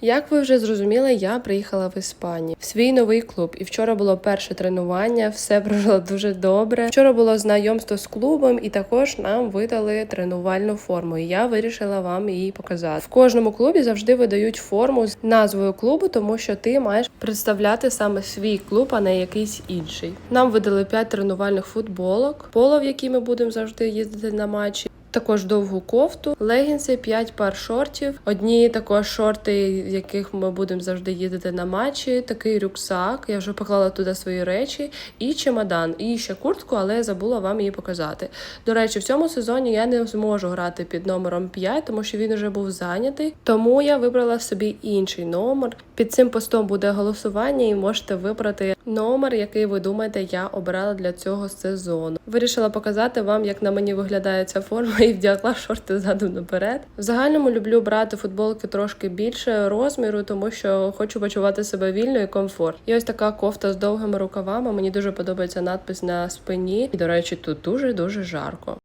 Як ви вже зрозуміли, я приїхала в Іспанію в свій новий клуб. І вчора було перше тренування, все пройшло дуже добре. Вчора було знайомство з клубом, і також нам видали тренувальну форму. І я вирішила вам її показати. В кожному клубі завжди видають форму з назвою клубу, тому що ти маєш представляти саме свій клуб, а не якийсь інший. Нам видали 5 тренувальних футболок, поло, в які ми будемо завжди їздити на матчі. Також довгу кофту, легінси, 5 пар шортів, одні також шорти, в яких ми будемо завжди їздити на матчі, такий рюкзак. Я вже поклала туди свої речі, і чемодан, і ще куртку, але я забула вам її показати. До речі, в цьому сезоні я не зможу грати під номером 5, тому що він вже був зайнятий. Тому я вибрала собі інший номер. Під цим постом буде голосування, і можете вибрати номер, який ви думаєте, я обрала для цього сезону. Вирішила показати вам, як на мені виглядає ця форма, і вдягла шорти ззаду наперед. В загальному люблю брати футболки трошки більше розміру, тому що хочу почувати себе вільно і комфортно. І ось така кофта з довгими рукавами. Мені дуже подобається надпис на спині. І, до речі, тут дуже дуже жарко.